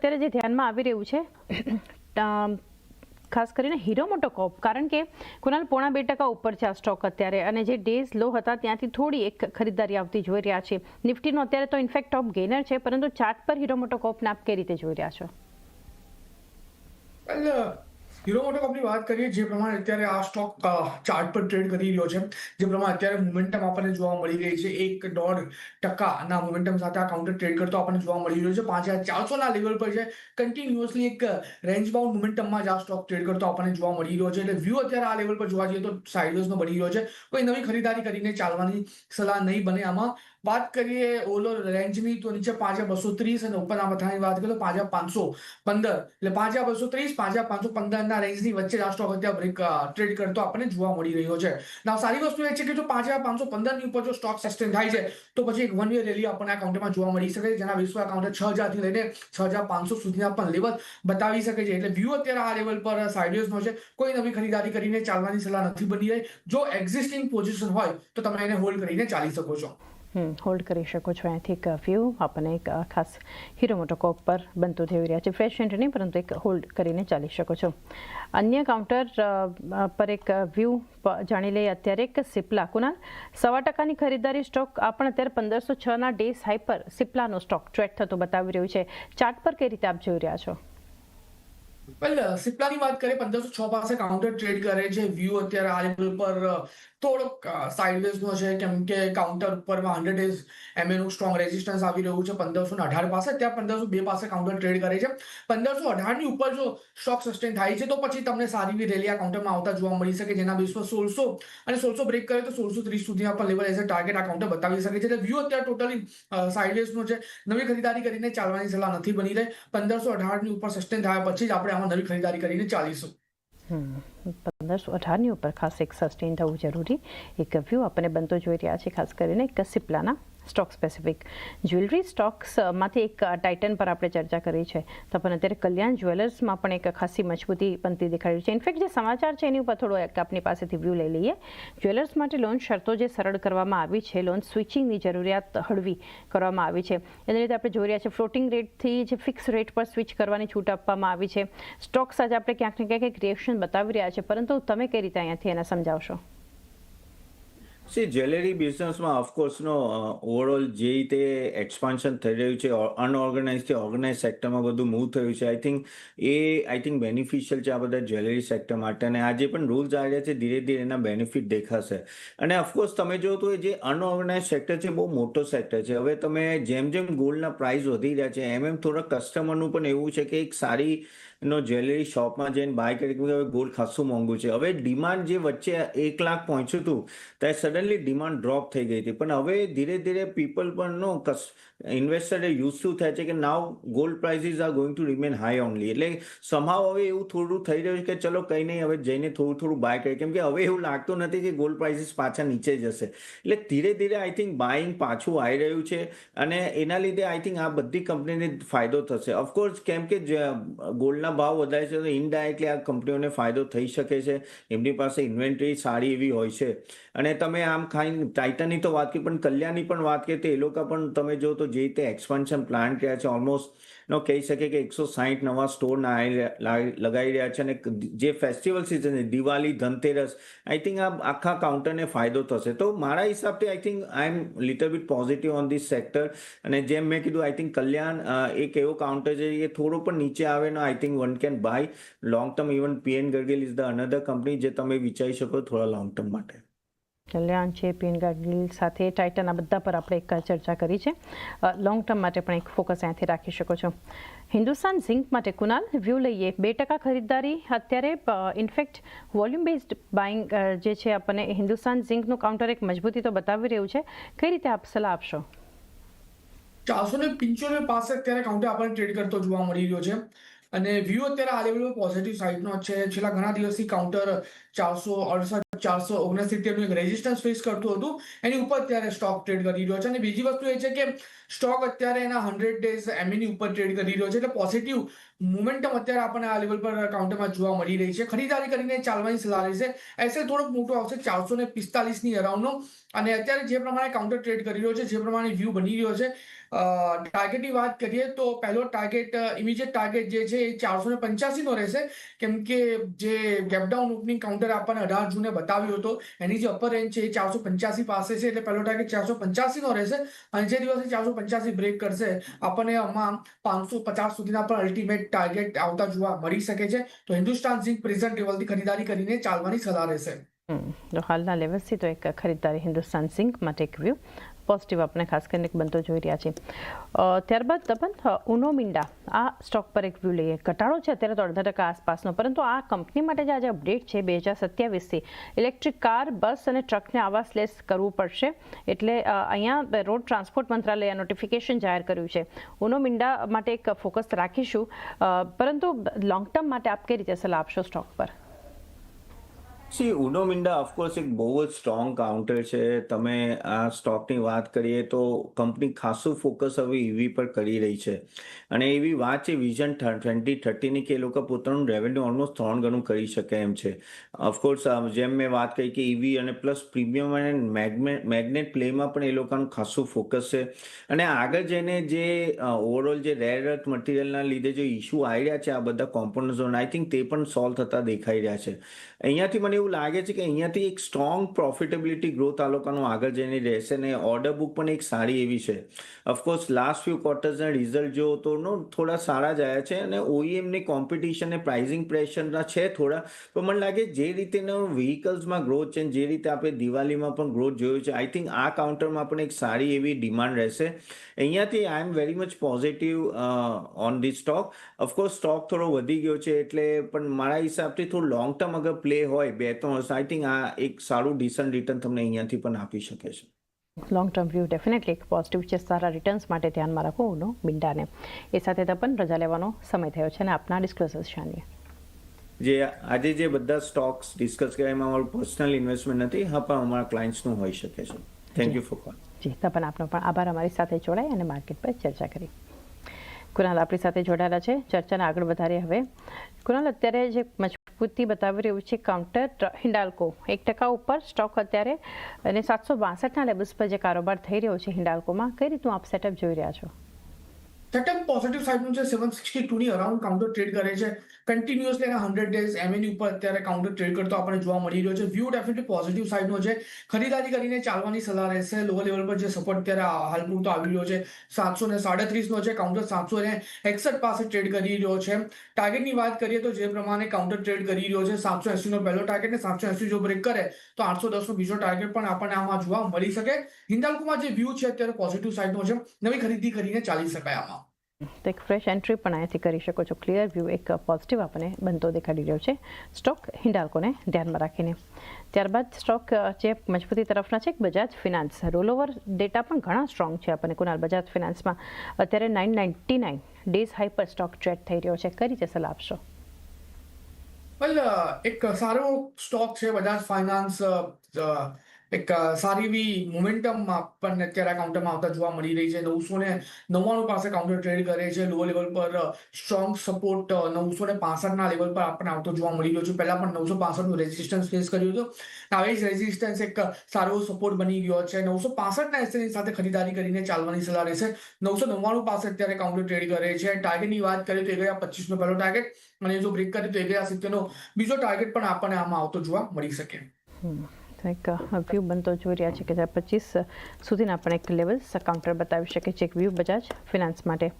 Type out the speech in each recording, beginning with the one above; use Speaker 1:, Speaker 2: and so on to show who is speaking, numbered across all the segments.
Speaker 1: અત્યારે જે ધ્યાનમાં આવી રહ્યું છે ખાસ કરીને હીરો મોટો કોપ, કારણ કે કુનાલ પોણા બે ટકા ઉપર છે આ સ્ટોક અત્યારે અને જે ડેઝ લો હતા ત્યાંથી થોડી એક ખરીદારી આવતી જોઈ રહ્યા છે. નિફ્ટીનો અત્યારે તો ઇનફેક્ટ ટોપ ગેનર છે, પરંતુ ચાર્ટ પર હીરો મોટોકોપને આપ કઈ રીતે જોઈ રહ્યા છો?
Speaker 2: હીરો મોટો કંપની વાત કરીએ, જે પ્રમાણે અત્યારે આ સ્ટોક ચાર્ટ પર ટ્રેડ કરી રહ્યો છે. જે પ્રમાણે અત્યારે મોમેન્ટમ આપણને જોવા મળી રહી છે. એક દોઢ ટકાના મોમેન્ટમ સાથે આ કાઉન્ટર ટ્રેડ કરતો આપણને જોવા મળી રહ્યો છે. પાંચ હજાર ચારસોના લેવલ પર છે. કન્ટિન્યુઅસલી એક રેન્જ બાઉન્ડ મોમેન્ટમમાં જ આ સ્ટોક ટ્રેડ કરતો આપણને જોવા મળી રહ્યો છે. એટલે વ્યૂ અત્યારે આ લેવલ પર જોવા જઈએ તો સાઇડવેઝનો બની રહ્યો છે. કોઈ નવી ખરીદારી કરીને ચાલવાની સલાહ નહીં બને આમાં. વાત કરીએ ઓલો રેન્જની તો નીચે પાંચ બસો ત્રીસ અને ઉપરના મથાની વાત કરીએ તો પાંચ પાંચસો પંદર. એટલે પાંચ બસો ત્રીસ પાંચ પાંચસો પંદરના રેન્જની વચ્ચે આ સ્ટોક અત્યારે બ્રેક ટ્રેડ કરતો આપણને જોવા મળી રહ્યો છે. ના સારી વસ્તુ એ છે કે જો પાંચ હજાર પાંચસો પંદરની ઉપર જો સ્ટોક સસ્ટેન થાય છે, તો પછી એક વન વે રેલી આપણને આ કાઉન્ટરમાં જોવા મળી શકે છે, જેના વિશ્વ કાઉન્ટર છ હજારથી લઈને છ હજાર પાંચસો સુધીના પણ લેવલ બતાવી શકે છે. એટલે વ્યૂ અત્યારે આ લેવલ પર સાઇડવેઝનો છે. કોઈ નવી ખરીદારી કરીને ચાલવાની સલાહ નથી બની રહી. જો એક્ઝિસ્ટિંગ પોઝિશન હોય, તો તમે એને હોલ્ડ કરીને ચાલી શકો છો.
Speaker 1: હોલ્ડ કરી શકો છો. અહીંથી એક વ્યૂ આપણને એક ખાસ હીરો મોટોકોપ પર બનતું થઈ રહ્યા છે. ફ્રેશ એન્ટ્રી નહીં, પરંતુ એક હોલ્ડ કરીને ચાલી શકો છો. અન્ય કાઉન્ટર પર એક વ્યૂ જાણી લઈએ અત્યારે એક સિપ્લા કુનાલ સવા ટકાની ખરીદદારી સ્ટોક આપણે અત્યારે પંદરસો છના ડેઝ હાઈ પર સિપ્લાનો સ્ટોક ટ્રેડ થતો બતાવી રહ્યું છે. ચાર્ટ પર કઈ રીતે આપ જોઈ રહ્યા છો?
Speaker 2: સિપ્લાની વાત કરીએ, પંદરસો છ પાસે કાઉન્ટર ટ્રેડ કરે છે. વ્યૂ અત્યારે આ પર થોડોક સાઇડવેઝનો છે કેમ કે કાઉન્ટર ઉપરમાં હંડ્રેડ ડેઝ એમએનું સ્ટ્રોંગ રેઝિસ્ટન્સ આવી રહ્યું છે, પંદરસો ને અઢાર પાસે, ત્યાં પંદરસો બે પાસે કાઉન્ટર ટ્રેડ કરે છે. પંદરસો અઢારની ઉપર જો સ્ટોક સસ્ટેન થાય છે, તો પછી તમને સારી રેલી આ કાઉન્ટરમાં આવતા જોવા મળી શકે, જેના બેસમાં સોળસો અને સોળસો બ્રેક કરે, તો સોળસો ત્રીસ સુધી પણ લેવલ એઝ અ ટાર્ગેટ આ કાઉન્ટર બતાવી શકે છે. એટલે વ્યૂ અત્યારે ટોટલી સાઇડવેઝનો છે. નવી ખરીદારી કરીને ચાલવાની સલાહ નથી બની રહી. પંદરસો અઢારની ઉપર સસ્ટેન થયા પછી જ આપણે આમાં નવી ખરીદારી કરીને ચાલીશું.
Speaker 1: પંદરસો અઢારની ઉપર ખાસ એક સસ્ટેન થવું જરૂરી. એક વ્યૂ આપણને બનતો જોઈ રહ્યા છે, ખાસ કરીને એક સિપ્લાના સ્ટોક સ્પેસિફિક જ્વેલરી સ્ટોક્સમાંથી એક ટાઇટન પર આપણે ચર્ચા કરી છે. તો પણ અત્યારે કલ્યાણ જ્વેલર્સમાં પણ એક ખાસી મજબૂતી બનતી દેખાડી છે. ઇનફેક્ટ જે સમાચાર છે એની ઉપર થોડો એક આપની પાસેથી વ્યૂ લઈ લઈએ. જ્વેલર્સ માટે લોન શરતો જે સરળ કરવામાં આવી છે લોન સ્વિચિંગની જરૂરિયાત હળવી કરવામાં આવી છે. એની રીતે આપણે જોઈ રહ્યા છે ફ્લોટિંગ રેટથી જે ફિક્સ રેટ પર સ્વિચ કરવાની છૂટ આપવામાં આવી છે. સ્ટોક્સ આજે આપણે ક્યાંક ને ક્યાંક એક રિએક્શન બતાવી રહ્યા છે પરંતુ તમે કઈ રીતે અહીંયાથી એને સમજાવશો?
Speaker 3: સી જ્વેલરી બિઝનેસમાં ઓફકોર્સનો ઓવરઓલ જે રીતે એક્સપાન્શન થઈ રહ્યું છે અનઓર્ગેનાઇઝથી ઓર્ગેનાઇઝ સેક્ટરમાં બધું મૂવ થયું છે આઈ થિંક એ આઈ થિંક બેનિફિશિયલ છે આ બધા જ્વેલરી સેક્ટર માટે. અને આ જે પણ રૂલ્સ આવી રહ્યા છે, ધીરે ધીરે એના બેનિફિટ દેખાશે. અને ઓફકોર્સ તમે જો તો જે અનઓર્ગેનાઇઝ સેક્ટર છે બહુ મોટો સેક્ટર છે. હવે તમે જેમ જેમ ગોલ્ડના પ્રાઇસ વધી રહ્યા છે, એમ એમ થોડા કસ્ટમરનું પણ એવું છે કે એક સારી નો જ્વેલરી શોપમાં જઈને બાય કરી કે હવે ગોલ્ડ ખાસું મોંઘું છે. હવે ડિમાન્ડ જે વચ્ચે એક લાખ પહોંચ્યું હતું, ત્યારે સડનલી ડિમાન્ડ ડ્રોપ થઈ ગઈ હતી. પણ હવે ધીરે ધીરે પીપલ પણ નો ઇન્વેસ્ટર યુઝ શું થાય છે કે now gold prices are going to remain high only એટલે સમાવ હવે એવું થોડું થઈ રહ્યું છે કે ચલો કંઈ નહીં, હવે જઈને થોડું થોડું બાય કરીએ. કેમ કે હવે એવું લાગતું નથી કે ગોલ્ડ પ્રાઇઝિસ પાછા નીચે જશે. એટલે ધીરે ધીરે આઈ થિંક બાઇંગ પાછું આવી રહ્યું છે અને એના લીધે આઈ થિંક આ બધી કંપનીને ફાયદો થશે. ઓફકોર્સ કેમ કે ગોલ્ડના ભાવ વધારે છે તો ઇનડાયરેક્ટલી આ કંપનીઓને ફાયદો થઈ શકે છે. એમની પાસે ઇન્વેન્ટરી સારી એવી હોય છે. અને તમે આમ ખાઈ ટાઇટનની તો વાત કરી, પણ કલ્યાણની પણ વાત કરીએ તો એ લોકો પણ તમે જો તો જે રીતે એક્સપાન્શન પ્લાન કર્યા છે ઓલમોસ્ટ નો કહી શકે કે એકસો સાહીઠ નવા સ્ટોર લગાવી રહ્યા છે અને જે ફેસ્ટિવલ સિઝન છે, દિવાળી, ધનતેરસ આઈ થિંક આ આખા કાઉન્ટરને ફાયદો થશે. તો મારા હિસાબથી I think I am little bit positive on this sector અને જેમ મેં કીધું આઈ થિંક કલ્યાણ એક એવો કાઉન્ટર છે, એ થોડો પણ નીચે આવે ને I think one can buy long term even PN Gadgil is the another company જે તમે વિચારી શકો થોડા લોંગ ટર્મ માટે.
Speaker 1: કલ્યાણ છે પીએન ગાર્ગીલ સાથે ટાઇટન આ બધા પર આપણે એક ચર્ચા કરી છે. લોંગ ટર્મ માટે પણ એક ફોકસ અહીંયાથી રાખી શકો છો. હિન્દુસ્તાન ઝિંક માટે કુનાલ વ્યૂ લઈએ. બે ટકા ખરીદદારી અત્યારે ઇનફેક્ટ વોલ્યુમ બેઝડ બાઇંગ જે છે આપણને હિન્દુસ્તાન ઝિંકનું કાઉન્ટર એક મજબૂતી તો બતાવી રહ્યું છે. કઈ રીતે આપ સલાહ આપશો?
Speaker 2: ચારસો ને પંચોતેર પાસે અત્યારે કાઉન્ટર આપણને ટ્રેડ કરતો જોવા મળી રહ્યો છે. અને વ્યૂ અત્યારે આ લેવલ પોઝિટિવ સાઇડનો છે. છેલ્લા ઘણા દિવસથી કાઉન્ટર ચારસો અડસઠ, ચારસો ઓગણસિત્તેરનું એક રેઝિસ્ટન્સ ફેસ કરતું હતું. એની ઉપર અત્યારે સ્ટોક ટ્રેડ કરી રહ્યો છે. અને બીજી વસ્તુ એ છે કે સ્ટોક અત્યારે એના હંડ્રેડ ડેઝ એમએની ઉપર ટ્રેડ કરી રહ્યો છે. એટલે પોઝિટિવ મોમેન્ટમ અત્યારે આપણને આ લેવલ પર કાઉન્ટરમાં જોવા મળી રહી છે. ખરીદારી કરીને ચાલવાની સલાહ રહેશે એસે થોડોક મોટો આવશે ચારસો ને પિસ્તાલીસની અરાઉન્ડનો અને અત્યારે જે પ્રમાણે કાઉન્ટર ટ્રેડ કરી રહ્યો છે, જે પ્રમાણે વ્યૂ બની રહ્યો છે ટાર્ગેટની વાત કરીએ તો પહેલો ટાર્ગેટ ઇમિડિયેટ ટાર્ગેટ જે છે એ ચારસો ને પંચ્યાસીનો રહેશે. કેમ કે જે ગેપડાઉન ઓપનિંગ કાઉન્ટર આપણને અઢાર જૂને બતાવ્યો હતો, એની જે અપર રેન્જ છે એ ચારસો પંચ્યાસી પાસે છે એટલે પહેલો ટાર્ગેટ ચારસો પંચ્યાસીનો રહેશે. અને જે દિવસે ચારસો પંચ્યાસી બ્રેક કરશે, આપણને આમાં પાંચસો પચાસ સુધીના પણ અલ્ટિમેટ ટાર્ગેટ આવતા જોવા મળી શકે છે. તો હિન્દુસ્તાન ઝિંક પ્રેઝન્ટ લેવલથી ખરીદારી કરીને ચાલવાની સલાહ રહેશે.
Speaker 1: હાલના લેવલથી તો એક ખરીદદારી હિન્દુસ્તાન સિંક માટે એક વ્યૂ પોઝિટિવ આપણે ખાસ કરીને બનતો જોઈ રહ્યા છીએ. ત્યારબાદ તપન ઉનોમિંડા ઉનો મિંડા. આ સ્ટોક પર એક વ્યૂ લઈએ. ઘટાડો છે અત્યારે તો અડધા ટકા આસપાસનો, પરંતુ આ કંપની માટે જે આજે અપડેટ છે બે હજાર સત્યાવીસથી ઇલેક્ટ્રિક કાર બસ અને ટ્રકને આવાસ લેસ કરવું પડશે. એટલે અહીંયા રોડ ટ્રાન્સપોર્ટ મંત્રાલયે નોટિફિકેશન જાહેર કર્યું છે. ઉનો મિંડા માટે એક ફોકસ રાખીશું. પરંતુ લોંગ ટર્મ માટે આપ કઈ રીતે સલાહ આપશો સ્ટોક પર?
Speaker 3: સી ઉડો મિન્ડા ઓફકોર્સ એક બહુ જ સ્ટ્રોંગ કાઉન્ટર છે તમે આ સ્ટોકની વાત કરીએ તો કંપની ખાસું ફોકસ હવે ઈવી પર કરી રહી છે અને એવી વાત છે વિઝન ટ્વેન્ટી થર્ટીની કે એ લોકો પોતાનું રેવન્યુ ઓલમોસ્ટ ત્રણ ગણું કરી શકે એમ છે ઓફકોર્સ જેમ મેં વાત કરી કે ઈવી અને પ્લસ પ્રીમિયમ અને મેગ્નેટ પ્લેમાં પણ એ લોકોનું ખાસું ફોકસ છે અને આગળ જઈને જે ઓવરઓલ જે રેર અર્થ મટીરિયલના લીધે જે ઇશ્યુ આવી રહ્યા છે આ બધા કોમ્પોનન્ટ્સ આઈ થિંક તે પણ સોલ્વ થતા દેખાઈ રહ્યા છે અહીંયાથી મને એવું લાગે છે કે અહીંયાથી એક સ્ટ્રોંગ પ્રોફિટેબિલિટી ગ્રોથ આ લોકોનો આગળ જઈને રહેશે ને ઓર્ડર બુક પણ એક સારી એવી છે. ઓફકોર્સ લાસ્ટ ફ્યુ ક્વાર્ટર્સના રિઝલ્ટ જો તો નો, થોડા સારા જ આવ્યા છે અને ઓઈએમની કોમ્પિટિશન ને પ્રાઇઝિંગ પ્રેશરના છે થોડા. પણ મને લાગે જે રીતેનો વ્હીકલ્સમાં ગ્રોથ છે જે રીતે આપણે દિવાળીમાં પણ ગ્રોથ જોયો છે આઈ થિંક આ કાઉન્ટરમાં પણ એક સારી એવી ડિમાન્ડ રહેશે. અહીંયાથી I am very much positive on the stock of course stock થોડો વધી ગયો છે એટલે પણ મારા હિસાબથી થોડું લોંગ ટર્મ અગર પ્લે હોય, બે ત્રણ હશે આઈ થિંક આ એક સારું ડિસન્ટ રિટર્ન તમને અહીંયાથી પણ આપી શકે છે.
Speaker 1: લોંગ ટર્મ વ્યૂ ડેફિનેટલી એક પોઝિટિવ છે. સારા રિટર્ન્સ માટે ધ્યાનમાં રાખો ઉનો મિંડાને એ સાથે તપન રજા લેવાનો સમય થયો છે અને આપના ડિસ્ક્લોઝર્સ જાણીએ.
Speaker 3: જે આજે જે બધા સ્ટોક્સ ડિસ્કસ કર્યા એમાં અમારું પર્સનલ ઇન્વેસ્ટમેન્ટ નથી હા પણ અમારા ક્લાયન્ટ્સનું હોઈ શકે છે. Thank you for call
Speaker 1: ji Tapan આપનો પણ આભાર. અમારી સાથે જોડાઈ અને માર્કેટ પર ચર્ચા કરી. કુણાલ આપણી સાથે જોડાયેલા છે. ચર્ચાને આગળ વધારીએ હવે. કુણાલ, અત્યારે જે મજબૂતી બતાવી રહ્યું છે કાઉન્ટર હિન્ડાલ્કો એક ટકા ઉપર સ્ટોક અત્યારે અને સાતસો બાસઠના લેવલ્સ પર જે કારોબાર થઈ રહ્યો છે હિન્ડાલ્કોમાં કઈ રીતનું આપ સેટઅપ જોઈ રહ્યા છો?
Speaker 2: સેટઅપ પોઝિટિવ સાઇડનું છે સેવન સિક્સટી ટુની અરાઉન્ડ કાઉન્ટર ટ્રેડ કરે છે. કન્ટિન્યુઅસલી એના હંડ્રેડ ડેઝ એમએની ઉપર અત્યારે કાઉન્ટર ટ્રેડ કરતો આપણને જોવા મળી રહ્યો છે. વ્યૂ ડેફિનેટલી પોઝિટિવ સાઇડનો છે. ખરીદારી કરીને ચાલવાની સલાહ રહેશે. લોઅર લેવલ પર જે સપોર્ટ અત્યારે હાલ પૂરતો આવી રહ્યો છે. સાતસો ને સાડત્રીસનો છે. કાઉન્ટર સાતસો ને એકસઠ પાસે ટ્રેડ કરી રહ્યો છે. ટાર્ગેટની વાત કરીએ તો જે પ્રમાણે કાઉન્ટર ટ્રેડ કરી રહ્યો છે, સાતસો એસીનો પહેલો ટાર્ગેટ ને સાતસો એસી જો બ્રેક કરે, તો આઠસો દસનો બીજો ટાર્ગેટ પણ આપણને આમાં જોવા મળી શકે. હિન્દાલ્કોમાં જે વ્યૂ છે, અત્યારે પોઝિટિવ સાઇડનો છે. નવી ખરીદી કરીને ચાલી શકાય આમાં.
Speaker 1: તો એક ફ્રેશ એન્ટ્રી પણ અહીંયાથી કરી શકો છો. ક્લિયર વ્યૂ એક પોઝિટિવ આપણને બનતો દેખાડી રહ્યો છે. સ્ટોક હિન્ડાલ્કોને ધ્યાનમાં રાખીને. ત્યારબાદ સ્ટોક જે મજબૂતી તરફના છે બજાજ ફિનાન્સ રોલઓવર ડેટા પણ ઘણા સ્ટ્રોંગ છે આપણને કુનાલ બજાજ ફિનાન્સમાં અત્યારે nine ninety nine days high પર સ્ટોક ટ્રેડ થઈ રહ્યો છે. કઈ રીતે સલાહ આપશો?
Speaker 2: વેલ એક સારો સ્ટોક છે બજાજ ફાઇનાન્સ એક સારી એવી મોમેન્ટમ આપણને અત્યારે કાઉન્ટરમાં આવતા જોવા મળી રહી છે. નવસો ને નવ્વાણું પાસે કાઉન્ટર ટ્રેડ કરે છે. લો લેવલ પર સ્ટ્રોંગ સપોર્ટ નવસો ને પાસઠના લેવલ પર આપણને આવતો જોવા મળી રહ્યો છે. પહેલા પણ નવસો પાસઠનું રેઝિસ્ટન્સ ફેસ કર્યું હતું. હવે જ રેઝિસ્ટન્સ એક સારો સપોર્ટ બની ગયો છે. નવસો પાસઠના એસએની સાથે ખરીદારી કરીને ચાલવાની સલાહ રહેશે. નવસો નવ્વાણું પાસે અત્યારે કાઉન્ટર ટ્રેડ કરે છે. ટાર્ગેટની વાત કરીએ તો એ ગયા પચીસનો પહેલો ટાર્ગેટ અને જો બ્રેક કરે તો એ ગયા સિત્તેરનો બીજો ટાર્ગેટ પણ આપણને આમાં આવતો જોવા મળી શકે.
Speaker 1: એક વ્યૂ બનતો જોઈ રહ્યા છે કે જ્યાં પચીસ સુધીના પણ એક લેવલ્સ કાઉન્ટર બતાવી શકે છે એક વ્યૂ બજાજ ફિનાન્સ માટે.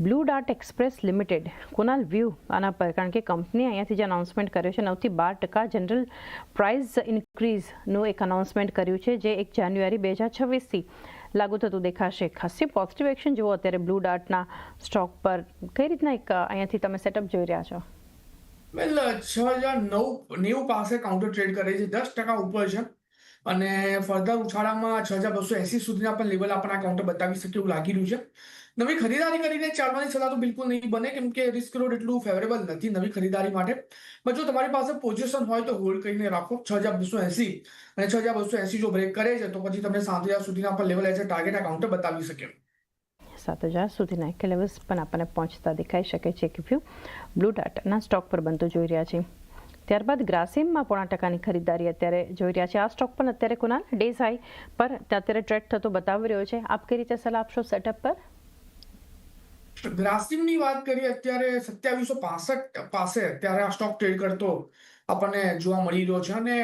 Speaker 1: Blue Dart Express Limited Kunal view આના પર, કારણ કે કંપની અહીંયાથી જે અનાઉન્સમેન્ટ કર્યું છે, નવથી બાર ટકા જનરલ પ્રાઇસ ઇન્ક્રીઝનું એક અનાઉન્સમેન્ટ કર્યું છે, જે એક જાન્યુઆરી બે હજાર છવ્વીસથી લાગુ થતું દેખાશે. ખાસી પોઝિટિવ એક્શન જુઓ અત્યારે બ્લુ ડાર્ટના સ્ટોક પર. કઈ રીતના એક અહીંયાથી તમે સેટઅપ જોઈ રહ્યા છો?
Speaker 2: વેલ છ હજાર નવ, નેવું પાસે કાઉન્ટર ટ્રેડ કરે છે. દસ ટકા ઉપર છે. અને ફર્ધર ઉછાળામાં છ હજાર બસો એસી સુધીના પણ લેવલ આપણને આ કાઉન્ટર બતાવી શકે એવું લાગી રહ્યું છે. નવી ખરીદારી કરીને ચાલવાની સલાહ તો બિલકુલ નહીં બને, કેમ કે રિસ્ક રોડ એટલું ફેવરેબલ નથી નવી ખરીદારી માટે. પણ જો તમારી પાસે પોઝિશન હોય તો હોલ્ડ કરીને રાખો. છ હજાર બસો એસી અને છ હજાર બસો એસી જો બ્રેક કરે છે, તો પછી તમને સાત હજાર સુધીના પણ લેવલ એઝ ટાર્ગેટ આ કાઉન્ટર બતાવી શકે.
Speaker 1: સાત હજાર સુધીના એક લેવલ્સ પણ આપણને પહોંચતા દેખાઈ શકે છે કે વ્યૂ બ્લુ ડાર્ટના સ્ટોક પર બનતું જોઈ રહ્યા છે. ત્યારબાદ ગ્રાસિમમાં પોણા ટકાની ખરીદારી અત્યારે જોઈ રહ્યા છે. આ સ્ટોક પણ અત્યારે કુનાલ ડેઝ હાઈ પર અત્યારે ટ્રેડ થતો બતાવી રહ્યો છે. આપ કઈ રીતે સલાહ આપશો સેટઅપ પર?
Speaker 2: ગ્રાસિમની વાત કરીએ અત્યારે સત્યાવીસો પાસઠ પાસે અત્યારે આ સ્ટોક ટ્રેડ કરતો આપણને જોવા મળી રહ્યો છે અને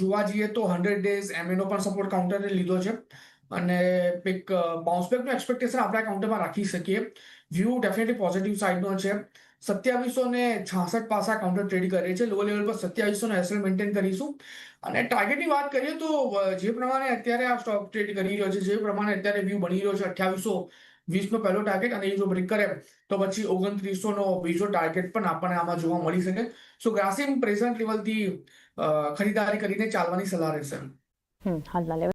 Speaker 2: જોવા જઈએ તો હંડ્રેડ ડેઝ એમએનો પણ સપોર્ટ કાઉન્ટરે લીધો છે. અને એક બાઉન્સ બેકનું એક્સપેક્ટેશન આપણે આ કાઉન્ટરમાં રાખી શકીએ. વ્યૂ ડેફિનેટલી પોઝિટિવ સાઇડનો છે. સત્યાવીસો ને છાસઠ પાસા કાઉન્ટર ટ્રેડ કરે છે લો લેવલ પર સત્યાવીસો નો એસએલ મેન્ટેન કરીશું. અને ટાર્ગેટની વાત કરીએ તો જે પ્રમાણે અત્યારે આ સ્ટોક ટ્રેડ કરી રહ્યો છે જે પ્રમાણે અત્યારે વ્યૂ બની રહ્યો છે અઠ્યાવીસો વીસનો પહેલો ટાર્ગેટ અને એ જો બ્રેક કરે તો પછી ઓગણત્રીસો નો બીજો ટાર્ગેટ પણ આપણને આમાં જોવા મળી શકે. સો ગ્રાસિમ પ્રેઝન્ટ લેવલથી ખરીદારી કરીને ચાલવાની સલાહ રહેશે.
Speaker 1: હાલના